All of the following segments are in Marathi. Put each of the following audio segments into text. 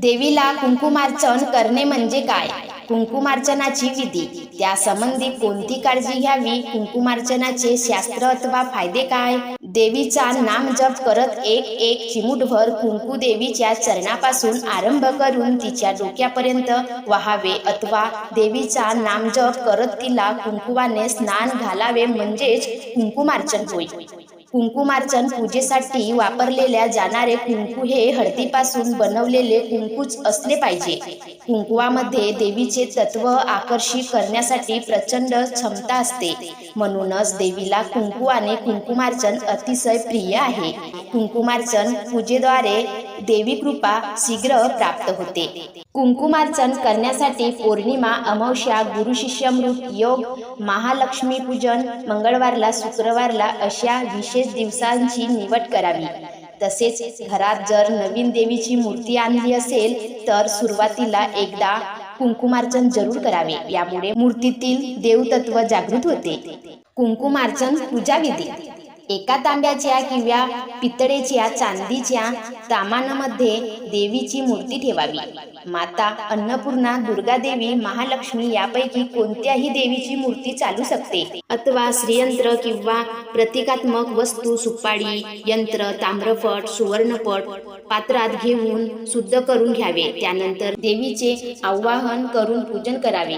देवीला कुंकुमार्चन करणे म्हणजे काय? कुंकुमार्चनाची विधी. त्या संबंधी कोणती काळजी घ्यावी? कुंकुमार्चनाचे शास्त्र अथवा फायदे काय? देवीचा नाम जप करत एक एक चिमूटभर कुंकू देवीच्या चरणापासून आरंभ करून तिच्या डोक्यापर्यंत वाहावे अथवा देवीचा नाम जप करत तिला कुंकुवाने स्नान घालावे म्हणजेच कुंकुमार्चन होय. कुंकुमार्चन पूजेसाठी वापरलेल्या जाणारे कुंकू हे हळदीपासून बनवलेले कुंकूच असले पाहिजे. कुंकुवामध्ये देवीचे तत्व आकर्षित करण्यासाठी प्रचंड क्षमता असते. म्हणूनच देवीला कुंकू आणि कुंकुमार्चन अतिशय प्रिय आहे. कुंकुमार्चन पूजेद्वारे देवी कृपा शीघ्र प्राप्त होते. कुंकुमार्चन करण्यासाठी पौर्णिमा अमावस्या गुरु शिष्यमृत योग महालक्ष्मी पूजन मंगळवारला शुक्रवारला अशा विशेष दिवसांची निवड करावी. तसेच घरात जर नवीन देवीची मूर्ती आणली असेल तर सुरुवातीला एकदा कुंकुमार्चन जरूर करावे. यामुळे मूर्तीतील देवतत्व जागृत होते. कुंकुमार्चन पूजा विधी. एका तांब्याच्या किंवा पितळेच्या चांदीच्या तामानामध्ये देवीची मूर्ती ठेवावी. माता अन्नपूर्णा दुर्गा देवी महालक्ष्मी यापैकी कोणत्याही देवीची मूर्ती चालू शकते. अथवा श्रीयंत्र किंवा प्रतिकात्मक वस्तू सुपाडी यंत्र ताम्रपट सुवर्णपट पात्रात घेऊन शुद्ध करून घ्यावे. त्यानंतर देवीचे आवाहन करून पूजन करावे.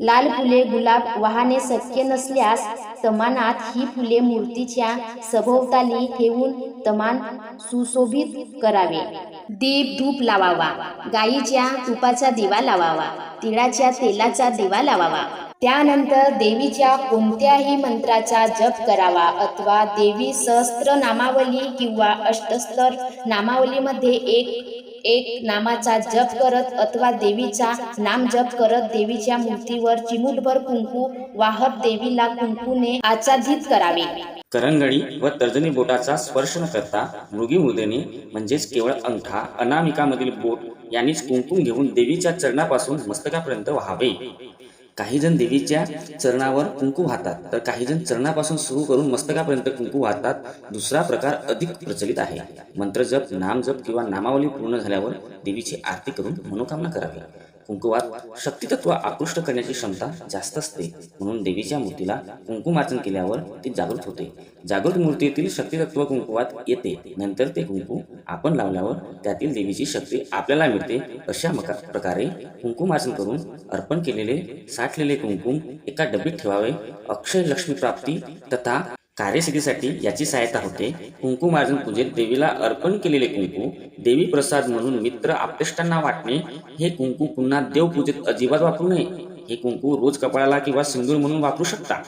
लाल फुले गुलाब वाहने शक्य नसल्यास तमानात ही फुले मूर्तीच्या सभोवताली ठेवून तमान सुशोभित करावे. दीप धूप लावावा गाईच्या तुपाचा दिवा लावावा तिळाच्या तेलाचा दिवा लावावा. त्यानंतर देवीच्या कोणत्याही मंत्राचा जप करावा अथवा देवी सहस्त्र नामावली किंवा अष्टस्तर नामावलीमध्ये एक एक नामाचा जप करत अथवा देवीचा नाम जप करत देवीच्या मूर्तीवर चिमूटभर कुंकू वाहत देवीला कुंकूने आच्छादित करावे. करंगळी व तर्जनी बोटाचा स्पर्श न करता मृगी मुदेने म्हणजेच केवळ अंगठा अनामिकामधील बोट यांनीच कुंकुम घेऊन देवीच्या चरणापासून मस्तकापर्यंत व्हावे. काही जण देवीच्या चरणावर कुंकू वाहतात. तर काही जण चरणापासून सुरू करून मस्तकापर्यंत कुंकू वाहतात. दुसरा प्रकार अधिक प्रचलित आहे. मंत्रजप नामजप किंवा नामावली पूर्ण झाल्यावर देवीची आरती करून मनोकामना करावी. कुंकुवात शक्तितत्व आकृष्ट करण्याची क्षमता जास्त असते. म्हणून देवीच्या मूर्तीला कुंकुमार्चन केल्यावर ती जागृत होते. जागृत मूर्तीतील शक्तितत्व कुंकुवात येते. नंतर ते कुंकू आपण लावल्यावर त्यातील देवीची शक्ती आपल्याला मिळते. अशा मका प्रकारे कुंकुमार्चन करून अर्पण केलेले साठलेले कुंकुम एका डबीत ठेवावे. अक्षय लक्ष्मी प्राप्ती तथा कार्यसिद्धीसाठी याची सहायता होते. कुंकुमार्जन पूजेत देवीला अर्पण केलेले कुंकू देवी प्रसाद म्हणून मित्र आपतेष्टांना वाटणे हे कुंकू पुन्हा देवपूजेत अजिबात वापरू नये. हे कुंकू रोज कपाळाला किंवा सिंदूर म्हणून वापरू शकता.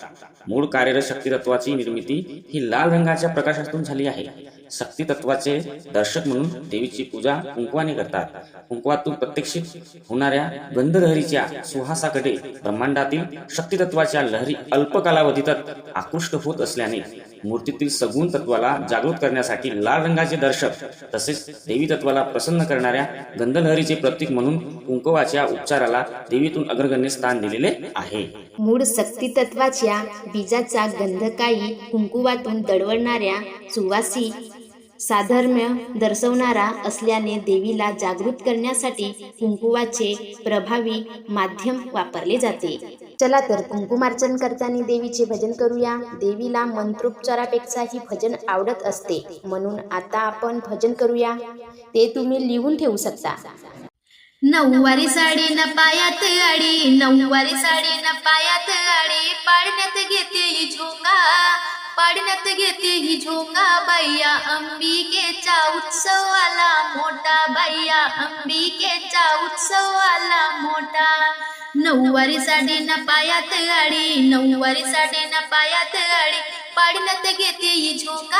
मूळ कार्यरत शक्तितत्वाची निर्मिती ही लाल रंगाच्या प्रकाशातून झाली आहे. शक्ती तत्वाचे दर्शक म्हणून देवीची पूजा कुंकवाने करतात. कुंकवातून प्रत्यक्षित होणाऱ्या गंधलहरीच्या सुहासाकडे ब्रह्मांडातील शक्तितत्वाच्या लहरी अल्प कालावधीतच आकृष्ट होत असल्याने मूर्तीतील सगुण तत्वाला जागृत करण्यासाठी लाल रंगाचे दर्शक तसेच देवी तत्वाला प्रसन्न करणाऱ्या गंधलहरीचे प्रतीक म्हणून कुंकवाच्या उपचाराला देवीतून अग्रगण्य स्थान दिलेले आहे. मूळ शक्ती तत्वाच्या बीजाचा गंधकाई कुंकुवातून दडवणाऱ्या सुवासी साधर्म्य दर्शवणारा असल्याने देवीला जागृत करण्यासाठी कुंकुवाचे प्रभावी माध्यम वापरले जाते. चला तर कुंकुमार्चन करताना देवीचे भजन करूया. देवीला मंत्रोपचारापेक्षाही भजन आवडत असते. म्हणून आता आपण भजन करूया. ते तुम्ही लिहून ठेवू शकता. नऊवारी साडी न पायात आडी नऊवारी साडी न पायात आडी पाडण्यात घेते ही झोंगा पाडण्यात घेते ही झोंगा बाया अंबिकेचा उत्सव आला मोठा बाया अंबिकेचा उत्सव आला मोठा. नऊवारी साडी न पायात आडी नऊवारी साडी न पायात आडी पाडण्यात घेते ही झोंगा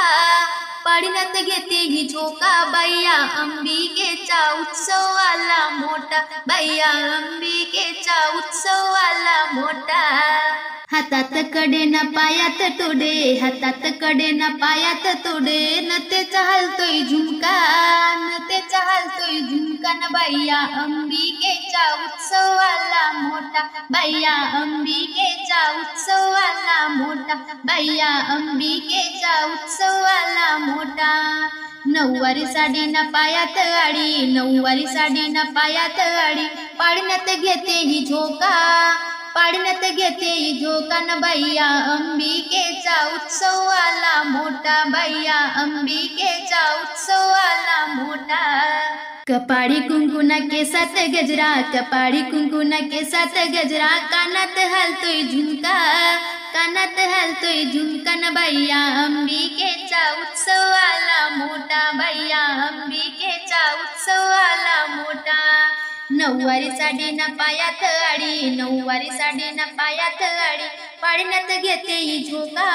पाडण्यात घेते ही झोका बाया अंबिकेचा उत्सव आला मोठा बाया अंबिकेचा उत्सव आला मोठा. हातात कडे न पायात तोडे हातात कडे न पायात तोडे. न ते चालतोय झुमका न ते चालतोय झुमका न बाया अंबिकेचा उत्सव आला मोठा बाया अंबिकेचा उत्सव आला मोठा बाया अंबिकेचा उत्सव आला मोठा नऊवारी साडी न पायात आडी नऊवारी साडी न पायात आडी. पाडण्यात घेते ही झोका पाडण्यात घेते ही झोका न बाईया. अंबिकेचा उत्सव आला मोठा बाईया. अंबिकेचा उत्सव आला मोठा. कपाळी कुंकुना केसात गजरा कपाळी कुंकुना केसात गजरा. कानात हालतोय झुमका कानात हालतोय झुमकन भैया अंबिकेचा उत्सव आला मोठा भैया अंबिकेचा उत्सव आला मोठा. नऊवारी साडी न पायात आडी नऊवारी साडी न पायात आडी पाडण्यात घेते झोका.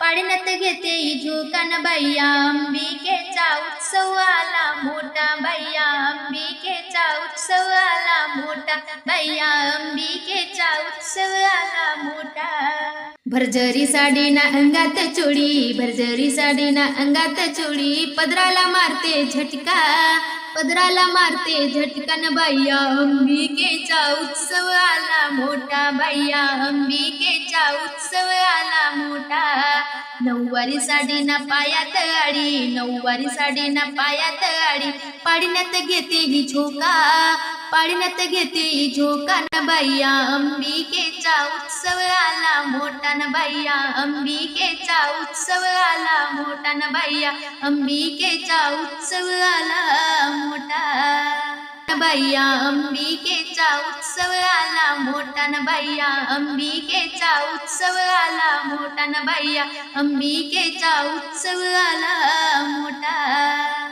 पाडण्यात घेते झुकान भैया बाईया. अंबिकेचा उत्सव आला मोठा बाईया. अंबिकेचा उत्सव आला मोठा बाईया. अंबिकेचा उत्सव आला मोठा. भरजरी साडी ना अंगात चोळी भरजरी साडी ना अंगात चोळी. पदराला मारते झटका पदराला मारते झटकन बाईया. अंबिकेचा उत्सव आला मोठा बाईया. अंबिकेचा उत्सव आला मोठा. नऊवारी साडी ना पायात आडी नऊवारी साडी ना पायात आडी. पाडण्यात घेते ही झोका पाडण्यात घेते ही झोका न बाईया अंबिकेचा उत्सव आला मोठा न बाईया अंबिकेचा उत्सव आला मोठा न बाईया अंबिकेचा उत्सव आला मोठा. भैया अंबिकेचा उत्सव आला मोठा न बाईया अंबिकेचा उत्सव आला मोठा न बाईया अंबिकेचा उत्सव आला मोठा